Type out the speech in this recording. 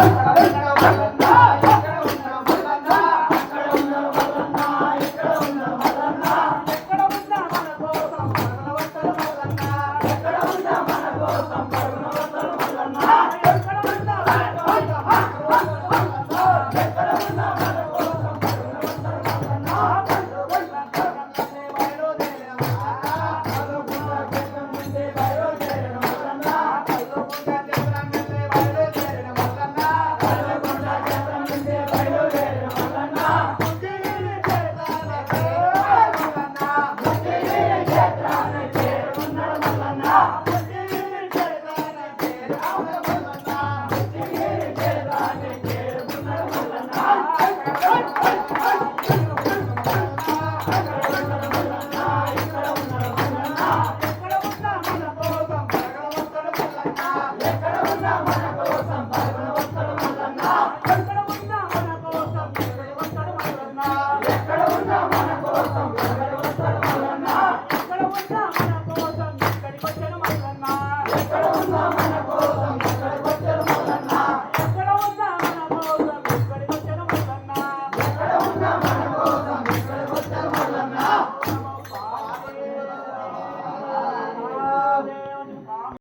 Thank you. ఎక్కడ ఉన్నా మన కోసం ఎక్కడ వస్తాడు వలన్నా ఎక్కడ ఉన్నా Stop.